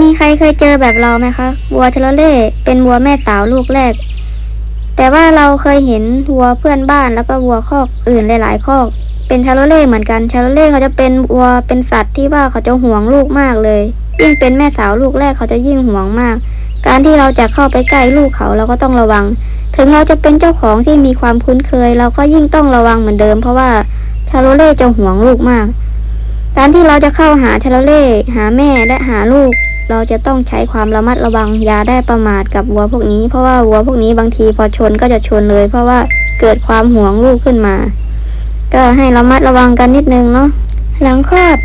มีใครเคยเจอแบบเราไหมคะ วัวเชลเล่เป็นวัวแม่สาวลูกแรก แต่ว่าเราเคยเห็นวัวเพื่อนบ้านแล้วก็วัวคอกอื่นหลายๆคอก เป็นชาโลเล่เหมือนกันชาโลเล่เขาจะเป็นวัวเป็นสัตว์ที่ว่าเขาจะห่วงลูกมากเลย ยิ่งเป็นแม่สาวลูกแรกเขาจะยิ่งห่วงมาก การที่เราจะเข้าไปใกล้ลูกเขาเราก็ต้องระวัง ถึงเราจะเป็นเจ้าของที่มีความคุ้นเคย เราก็ยิ่งต้องระวังเหมือนเดิม เพราะว่าชาโลเล่จะห่วงลูกมาก การที่เราจะเข้าหาชาโลเล่หาแม่และหาลูก เราจะต้องใช้ความระมัดระวังอย่าได้ประมาทกับวัวพวกนี้ เพราะว่าวัวพวกนี้บางทีพอชนก็จะชนเลย เพราะว่าเกิดความห่วงลูกขึ้นมา ก็ให้ระมัดระวังกันนิดนึงเนาะหลังคลอด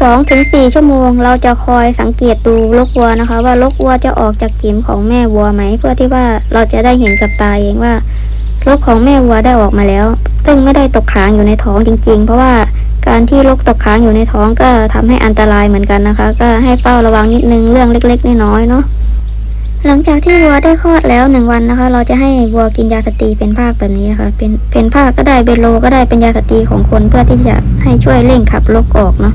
สองถึงสี่ชั่วโมง เราจะคอยสังเกตดูลกวัวนะคะ ว่าลกวัวจะออกจากกิมของแม่วัวไหม เพื่อที่ว่าเราจะได้เห็นกับตาเองว่าลกของแม่วัวได้ออกมาแล้ว ซึ่งไม่ได้ตกค้างอยู่ในท้องจริง ๆ เพราะว่า การที่ลกตกค้างอยู่ในท้องก็ทำให้อันตรายเหมือนกันนะคะ ก็ให้เฝ้าระวังนิดนึงเรื่องเล็ก ๆ น้อยๆเนาะหลังจากที่วัวได้คลอดแล้วหนึ่งวันนะคะ เราจะให้วัวกินยาสตรีเป็นภาคแบบนี้นะคะเป็นเป็นภาคก็ได้เป็นโลก็ได้เป็นยาสตรีของคนเพื่อที่จะให้ช่วยเร่งขับลกออกเนาะ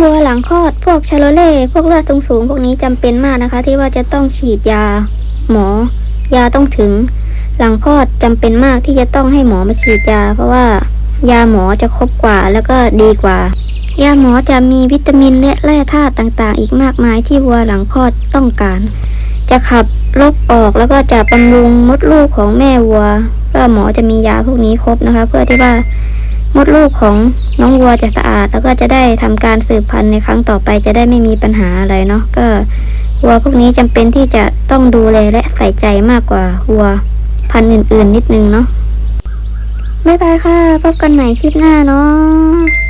วัวหลังคลอดพวกชาโลเล่พวกเลือดสูงๆพวกนี้จำเป็นมากนะคะ ที่ว่าจะต้องฉีดยาหมอ ยาต้องถึง หลังคลอดจำเป็นมากที่จะต้องให้หมอมาฉีดยา เพราะว่า ยาหมอจะครบกว่าแล้วก็ดีกว่า ยาหมอจะมีวิตามินและแร่ธาตุต่างๆ อีกมากมายที่วัวหลังคลอดต้องการ จะขับลบออกแล้วก็จะบำรุงมดลูกของแม่วัว ก็หมอจะมียาพวกนี้ครบนะคะ เพื่อที่ว่ามดลูกของน้องวัวจะสะอาด แล้วก็จะได้ทำการสืบพันธุ์ในครั้งต่อไปจะได้ไม่มีปัญหาอะไรเนาะก็วัวพวกนี้จำเป็นที่จะต้องดูแลและใส่ใจมากกว่าวัวพันธุ์อื่น ๆ นิดนึงเนาะ บ๊ายบายค่ะ พบกันใหม่คลิปหน้าเนาะ